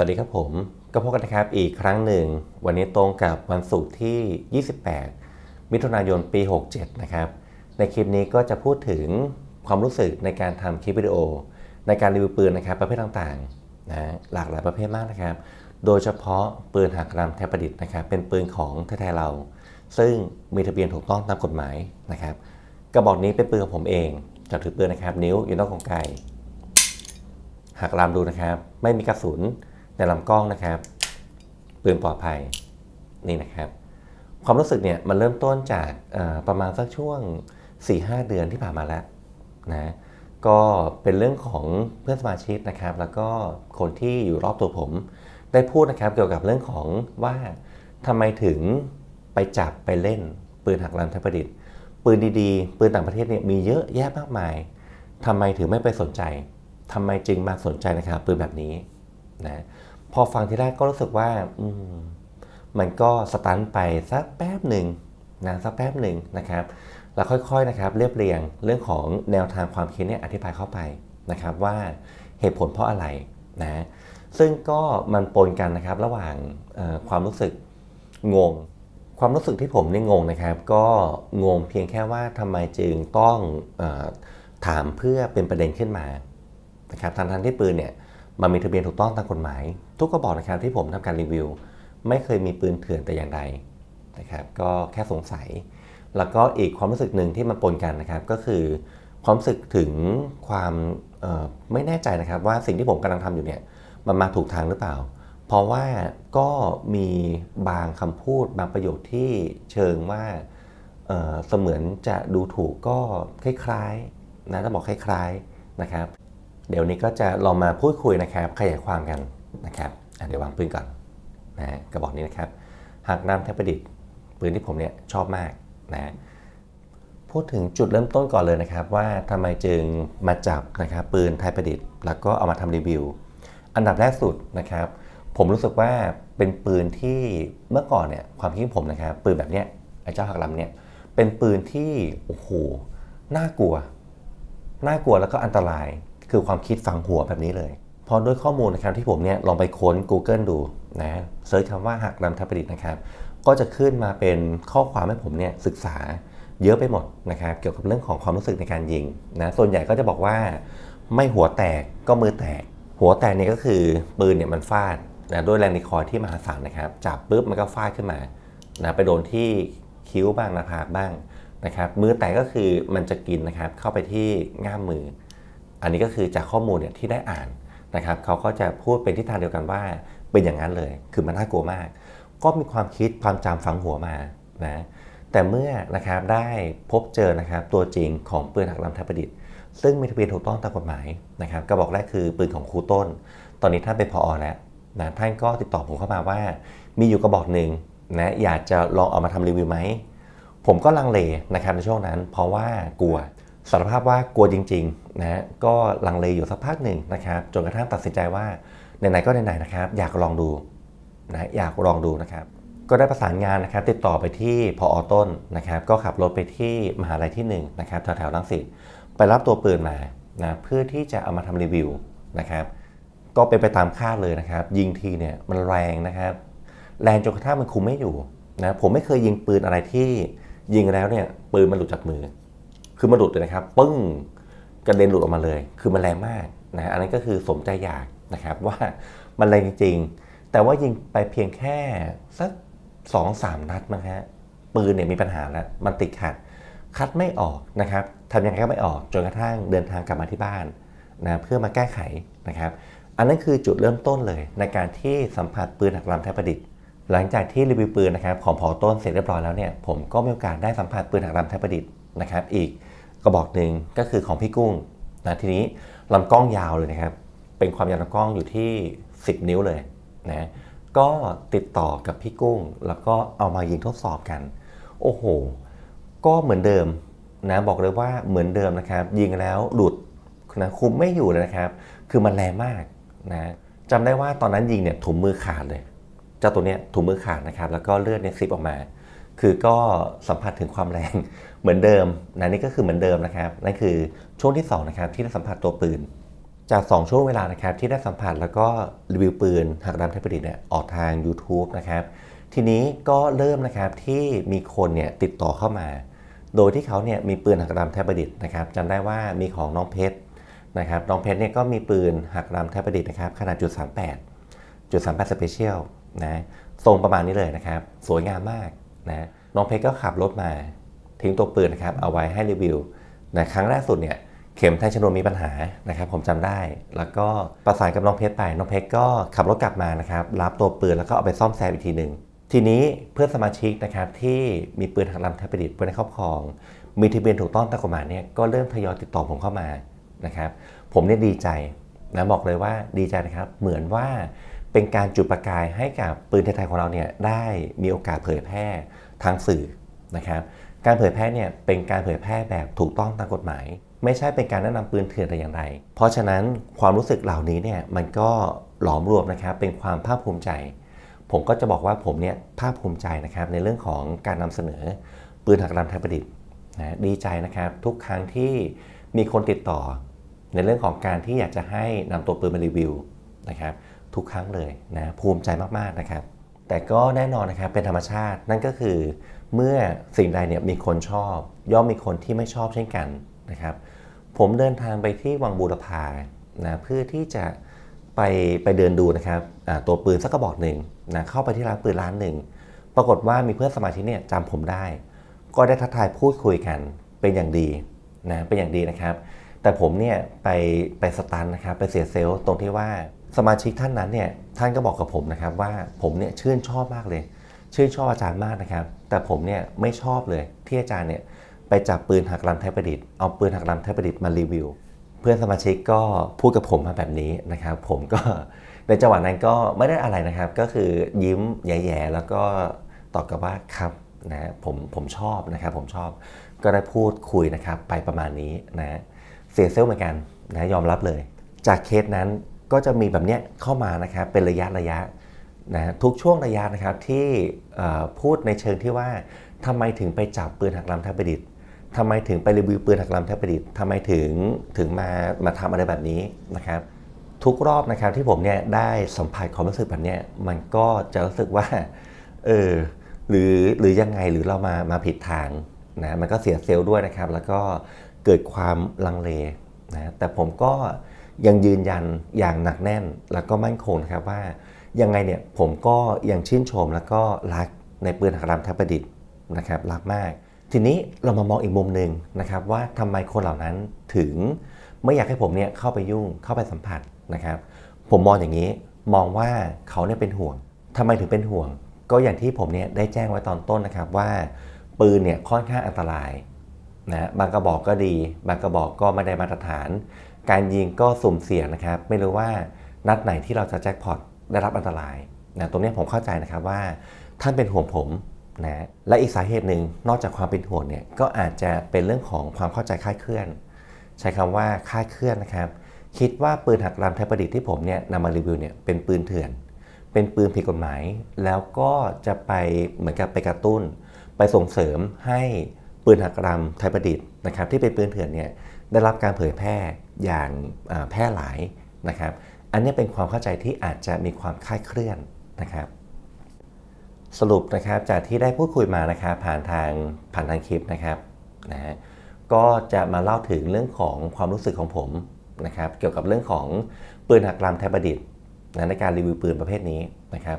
สวัสดีครับผม ก็พบกันนะครับอีกครั้งหนึ่ง วันนี้ตรงกับวันศุกร์ที่ 28 มิถุนายนปี 67 นะครับ ในคลิปนี้ก็จะพูดถึงความรู้สึกในการทำคลิปวิดีโอ ในการรีวิวปืนนะครับประเภทต่างๆนะหลากหลายประเภทมากนะครับ โดยเฉพาะปืนหักลำแทบประดิษฐ์นะครับ เป็นปืนของแท้ๆเรา ซึ่งมีทะเบียนถูกต้องตามกฎหมายนะครับกระบอกนี้เป็นปืนของผมเองจับถือปืนนะครับ นิ้วอยู่นอกของไกหักลำดูนะครับ ไม่มีกระสุน ในลำกล้องนะครับปืนปลอดภัยนี่นะครับ ความรู้สึกเนี่ยมันเริ่มต้นจากประมาณสักช่วง 4-5 เดือนที่ผ่านมาแล้วนะก็เป็นเรื่องของเพื่อนสมาชิกนะครับ แล้วก็คนที่อยู่รอบตัวผม ได้พูดนะครับเกี่ยวกับเรื่องของว่าทำไมถึงไปจับไปเล่นปืนหักลำไทยประดิษฐ์ปืนดีๆ ปืนต่างประเทศเนี่ยมีเยอะแยะมากมายทำไมถึงไม่ไปสนใจทำไมจึงมาสนใจนะครับปืนแบบนี้ นะพอฟังทีแรกก็รู้สึกว่าอืมมันก็สตันไปสักแป๊บหนึ่งนะสักแป๊บหนึ่งนะครับ แล้วค่อยๆนะครับเรียบเรียงเรื่องของแนวทางความคิดเนี่ยอธิบายเข้าไปนะครับว่าเหตุผลเพราะอะไรนะซึ่งก็มันปนกันนะครับระหว่างความรู้สึกงง ความรู้สึกที่ผมนี่งงนะครับ ก็งงเพียงแค่ว่าทำไมจึงต้องอถามเพื่อเป็นประเด็นขึ้นมานะครับทางทางที่ปืนเนี่ย มันมีทะเบียนถูกต้องตามกฎหมาย ทุกกระบอกนะครับที่ผมทำการรีวิว ไม่เคยมีปืนเถื่อนแต่อย่างใดนะครับก็แค่สงสัย แล้วก็อีกความรู้สึกหนึ่งที่มันปนกันนะครับก็คือความรู้สึกถึงความไม่แน่ใจนะครับว่าสิ่งที่ผมกำลังทำอยู่เนี่ยมันมาถูกทางหรือเปล่า เพราะว่าก็มีบางคำพูดบางประโยคที่เชิงว่าเเสมือนจะดูถูกก็คล้ายๆนะจะบอกคล้ายๆนะครับ เดี๋ยวนี้ก็จะลองมาพูดคุยนะครับขยายความกันนะครับเดี๋ยววางปืนก่อนนะกระบอกนี้นะครับหากน้ำแทบประดิษฐ์ปืนที่ผมเนี่ยชอบมากนะพูดถึงจุดเริ่มต้นก่อนเลยนะครับ ว่าทำไมจึงมาจับนะครับปืนไทยประดิษฐ์ แล้วก็เอามาทำรีวิว อันดับแรกสุดนะครับ ผมรู้สึกว่าเป็นปืนที่เมื่อก่อนเนี่ยความคิดผมนะครับ ปืนแบบเนี้ยไอ้เจ้าหักลำเนี่ยเป็นปืนที่โอ้โหน่ากลัวน่ากลัวแล้วก็อันตราย คือความคิดฝังหัวแบบนี้เลย พอด้วยข้อมูลนะครับที่ผมเนี่ยลองไปค้น Google ดูนะเซิร์ชคำว่าหักลำทับประดิษฐ์นะครับ ก็จะขึ้นมาเป็นข้อความให้ผมเนี่ยศึกษาเยอะไปหมดนะครับ เกี่ยวกับเรื่องของความรู้สึกในการยิงนะส่วนใหญ่ก็จะบอกว่า ไม่หัวแตกก็มือแตก หัวแตกเนี่ยก็คือปืนเนี่ยมันฟาดนะด้วยแรงดีคอยที่มหาศาลนะครับจับปุ๊บมันก็ฟาดขึ้นมานะไปโดนที่คิ้วบ้างหน้าผากบ้างนะครับมือแตกก็คือมันจะกินนะครับเข้าไปที่ง่ามมือ อันนี้ก็คือจากข้อมูลเนี่ยที่ได้อ่านนะครับเขาก็จะพูดเป็นทิศทางเดียวกันว่าเป็นอย่างนั้นเลย คือมันน่ากลัวมาก ก็มีความคิดความจำฝังหัวมานะแต่เมื่อนะครับได้พบเจอนะครับตัวจริงของปืนหักลำไทยประดิษฐ์ ซึ่งมีทะเบียนถูกต้องตามกฎหมายนะครับก็บอกแรกคือปืนของครูต้น ตอนนี้ท่านเป็นพออแล้วนะท่านก็ติดต่อผมเข้ามาว่า มีอยู่กระบอกหนึ่งนะอยากจะลองเอามาทำรีวิวไหมผมก็ลังเลนะครับในช่วงนั้น เพราะว่ากลัว สารภาพว่ากลัวจริงๆนะก็ลังเลอยู่สักพักหนึ่งนะครับจนกระทั่งตัดสินใจว่าไหนๆก็ไหนๆนะครับ อยากลองดูนะอยากลองดูนะครับ ก็ได้ประสานงานนะครับ ติดต่อไปที่พออต้นนะครับ ก็ขับรถไปที่มหาลัยที่1นะครับแถวๆลังสิตไปรับตัวปืนมานะเพื่อที่จะเอามาทำรีวิวนะครับ ก็เป็นไปตามคาดเลยนะครับ ยิงทีเนี่ยมันแรงนะครับ แรงจนกระทั่งมันคุมไม่อยู่นะผมไม่เคยยิงปืนอะไรที่ยิงแล้วเนี่ยปืนมันหลุดจากมือ คือมันหลุดเลยนะครับ ปึ้งกระเด็นหลุดออกมาเลย คือมันแรงมากนะอันนั้นก็คือสมใจอยากนะครับว่ามันแรงจริง ๆ แต่ว่ายิงไปเพียงแค่สักสองสามนัดมั้งฮะปืนเนี่ยมีปัญหาแล้วมันติดขัด คัดไม่ออกนะครับทำยังไงก็ไม่ออกจนกระทั่งเดินทางกลับมาที่บ้านนะเพื่อมาแก้ไขนะครับ อันนั้นคือจุดเริ่มต้นเลย ในการที่สัมผัสปืนหักลำไทยประดิษฐ์ หลังจากที่รีวิวปืนนะครับของพอต้นเสร็จเรียบร้อยแล้วเนี่ยผมก็มีโอกาสได้สัมผัสปืนหักลำไทยประดิษฐ์นะครับอีกก ระบอกหนึ่งก็คือของพี่กุ้งนะทีนี้ลำกล้องยาวเลยนะครับ เป็นความยาวลำกล้องอยู่ที่ 10 นิ้วเลยนะก็ติดต่อกับพี่กุ้ง แล้วก็เอามายิงทดสอบกัน โอ้โห ก็เหมือนเดิมนะบอกเลยว่าเหมือนเดิมนะครับ ยิงแล้วหลุดนะคุมไม่อยู่เลยนะครับ คือมันแรงมากนะจำได้ว่าตอนนั้นยิงเนี่ยถุงมือขาดเลย เจ้าตัวเนี้ยถุงมือขาดนะครับ แล้วก็เลือดเนี่ยซิบออกมา คือก็สัมผัสถึงความแรงเหมือนเดิมนะนี่ก็คือเหมือนเดิมนะครับนั่นคือช่วงที่2นะครับที่ได้สัมผัสตัวปืน จาก 2 ช่วงเวลานะครับที่ได้สัมผัสแล้วก็รีวิวปืนหักดำไทประดิษฐ์เนี่ยออกทาง YouTube นะครับทีนี้ก็เริ่มนะครับที่มีคนเนี่ยติดต่อเข้ามา โดยที่เขาเนี่ยมีปืนหักดำไทยประดิษฐ์นะครับจำได้ว่ามีของน้องเพชรนะครับน้องเพชรเนี่ยก็มีปืนหักดำไทยประดิษฐ์นะครับขนาดจุด38จุด38สเปเชียลนะทรงประมาณนี้เลยนะครับ สวยงามมาก นะน้องเพชรก็ขับรถมาทิ้งตัวปืนนะครับเอาไว้ให้รีวิวนะครั้งแรกสุดเนี่ยเข็มแทงชนวนมีปัญหานะครับผมจำได้ แล้วก็ประสานกับน้องเพชรไปน้องเพชรก็ขับรถกลับมานะครับรับตัวปืนแล้วก็เอาไปซ่อมแซมอีกทีหนึ่งทีนี้เพื่อนสมาชิกนะครับที่มีปืนหักลำไทยประดิษฐ์ไว้ในครอบครอง มีทะเบียนถูกต้องตามกฎหมายเนี่ยก็เริ่มทยอยติดต่อผมเข้ามานะครับผมเนี่ยดีใจนะบอกเลยว่าดีใจนะครับเหมือนว่า เป็นการจุดประกายให้กับปืนไทยๆของเราเนี่ยได้มีโอกาสเผยแพร่ทางสื่อนะครับ การเผยแพร่เนี่ยเป็นการเผยแพร่แบบถูกต้องตามกฎหมาย ไม่ใช่เป็นการแนะนำปืนเถื่อนแต่อย่างใดเพราะฉะนั้นความรู้สึกเหล่านี้เนี่ยมันก็หลอมรวมนะครับเป็นความภาคภูมิใจ ผมก็จะบอกว่าผมเนี่ยภาคภูมิใจนะครับในเรื่องของการนำเสนอปืนหักลำไทยประดิษฐ์นะดีใจนะครับทุกครั้งที่มีคนติดต่อ ในเรื่องของการที่อยากจะให้นำตัวปืนมารีวิวนะครับ ทุกครั้งเลยนะภูมิใจมากๆนะครับ แต่ก็แน่นอนนะครับเป็นธรรมชาตินั่นก็คือ เมื่อสิ่งใดเนี่ยมีคนชอบ ย่อมมีคนที่ไม่ชอบเช่นกันนะครับ ผมเดินทางไปที่วังบูรพานะเพื่อที่จะไปไปเดินดูนะครับตัวปืนสักกระบอกหนึ่งนะเข้าไปที่ร้านปืนร้านหนึ่งปรากฏว่ามีเพื่อนสมาชิกเนี่ยจำผมได้ ก็ได้ทักทายพูดคุยกันเป็นอย่างดีนะเป็นอย่างดีนะครับ แต่ผมเนี่ยไปไปสตันนะครับไปเสียเซลล์ตรงที่ว่า สมาชิกท่านนั้นเนี่ยท่านก็บอกกับผมนะครับว่าผมเนี่ยชื่นชอบมากเลย ชื่นชอบอาจารย์มากนะครับ แต่ผมเนี่ยไม่ชอบเลยที่อาจารย์เนี่ยไปจับปืนหักลำไทยประดิษฐ์เอาปืนหักลำไทยประดิษฐ์มารีวิว เพื่อนสมาชิกก็พูดกับผมมาแบบนี้นะครับ ผมก็ในจังหวะนั้นก็ไม่ได้อะไรนะครับ ก็คือยิ้มแย่ๆแล้วก็ตอบกลับว่าครับนะผมผมชอบนะครับ ผมชอบก็ได้พูดคุยนะครับ ไปประมาณนี้นะเสียเซลล์เหมือนกันนะยอมรับเลย จากเคสนั้น ก็จะมีแบบเนี้ยเข้ามานะครับเป็นระยะระยะนะทุกช่วงระยะนะครับที่พูดในเชิงที่ว่าทำไมถึงไปจับปืนหักลำแทบประดิษฐ์ทำไมถึงไปรีวิวปืนหักลำแทบประดิษฐ์ทำไมถึงถึงมามาทำอะไรแบบนี้นะครับทุกรอบนะครับที่ผมเนี่ยได้สัมผัสความรู้สึกแบบนี้มันก็จะรู้สึกว่าเออหรือหรือยังไงหรือเรามามาผิดทางนะมันก็เสียเซลล์ด้วยนะครับ แล้วก็เกิดความลังเลนะแต่ผมก็ ยังยืนยันอย่างหนักแน่นแล้วก็มั่นคงนะครับว่ายังไงเนี่ยผมก็ยังชื่นชมแล้วก็รักในปืนหักลำทัพประดิษฐ์นะครับรักมาก ทีนี้เรามามองอีกมุมหนึ่งนะครับว่าทำไมคนเหล่านั้นถึงไม่อยากให้ผมเนี่ยเข้าไปยุ่งเข้าไปสัมผัสนะครับ ผมมองอย่างนี้มองว่าเขาเนี่ยเป็นห่วงทำไมถึงเป็นห่วง ก็อย่างที่ผมเนี่ยได้แจ้งไว้ตอนต้นนะครับว่า ปืนเนี่ยค่อนข้างอันตรายนะบางกระบอกก็ดี บางกระบอกก็ไม่ได้มาตรฐาน การยิงก็สุ่มเสี่ยงนะครับ ไม่รู้ว่านัดไหนที่เราจะแจ็คพอตได้รับอันตรายนะตรงนี้ผมเข้าใจนะครับว่าท่านเป็นห่วงผมนะและอีกสาเหตุหนึ่งนอกจากความเป็นห่วงเนี่ยก็อาจจะเป็นเรื่องของความเข้าใจคลาดเคลื่อน ใช้คำว่าคลาดเคลื่อนนะครับ คิดว่าปืนหักลำไทยประดิษฐ์ที่ผมเนี่ยนำมารีวิวเนี่ยเป็นปืนเถื่อน เป็นปืนผิดกฎหมาย แล้วก็จะไปเหมือนกับไปกระตุ้น ไปส่งเสริมให้ปืนหักลำไทยประดิษฐ์นะครับที่เป็นปืนเถื่อนเนี่ยได้รับการเผยแพร่ อย่างแพร่หลายนะครับ อันนี้เป็นความเข้าใจที่อาจจะมีความคลาดเคลื่อนนะครับ สรุปนะครับจากที่ได้พูดคุยมานะครับผ่านทางผ่านทางคลิปนะครับนะฮะก็จะมาเล่าถึงเรื่องของความรู้สึกของผมนะครับเกี่ยวกับเรื่องของปืนหักลำไทยประดิษฐ์นะในการรีวิวปืนประเภทนี้นะครับ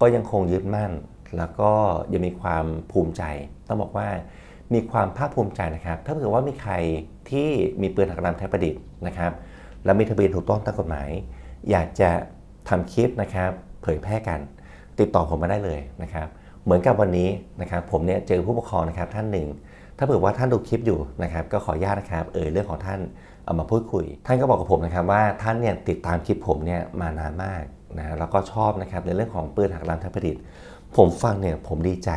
ก็ยังคงยึดมั่น แล้วก็ยังมีความภูมิใจ ต้องบอกว่า มีความภาคภูมิใจนะครับ ถ้าเกิดว่ามีใครที่มีปืนหักลำไทยประดิษฐ์นะครับ และมีทะเบียนถูกต้องตามกฎหมาย อยากจะทำคลิปนะครับ เผยแพร่กัน ติดต่อผมมาได้เลยนะครับ เหมือนกับวันนี้นะครับผมเนี่ยเจอผู้ปกครองนะครับท่านหนึ่ง ถ้าเผื่อว่าท่านดูคลิปอยู่นะครับ ก็ขออนุญาตนะครับ เออเรื่องของท่านเอามาพูดคุย ท่านก็บอกกับผมนะครับว่าท่านเนี่ยติดตามคลิปผมเนี่ยมานานมากนะแล้วก็ชอบนะครับในเรื่องของปืนหักลำทัพผลิตผมฟังเนี่ยผมดีใจ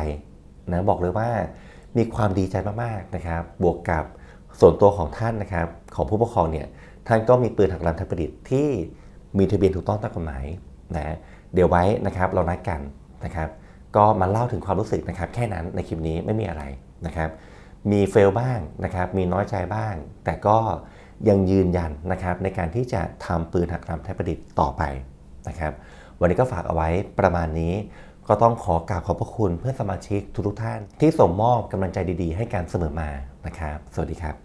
นะบอกเลยว่า มีความดีใจมากๆนะครับ บวกกับส่วนตัวของท่านนะครับ ของผู้ปกครองเนี่ยท่านก็มีปืนหักลำทัพผลิตที่มีทะเบียนถูกต้องตามกฎหมายนะเดี๋ยวไว้นะครับเรานัดกันนะครับ ก็มาเล่าถึงความรู้สึกนะครับ แค่นั้นในคลิปนี้ไม่มีอะไรนะครับ มีเฟลบ้างนะครับ มีน้อยใจบ้าง แต่ก็ยังยืนยันนะครับในการที่จะทำปืนหักลำไทยประดิษฐ์ต่อไปนะครับ วันนี้ก็ฝากเอาไว้ประมาณนี้ ก็ต้องขอกราบขอบพระคุณเพื่อนสมาชิกทุกๆท่าน ที่ส่งมอบกำลังใจดีๆ ให้การเสมอมานะครับ สวัสดีครับ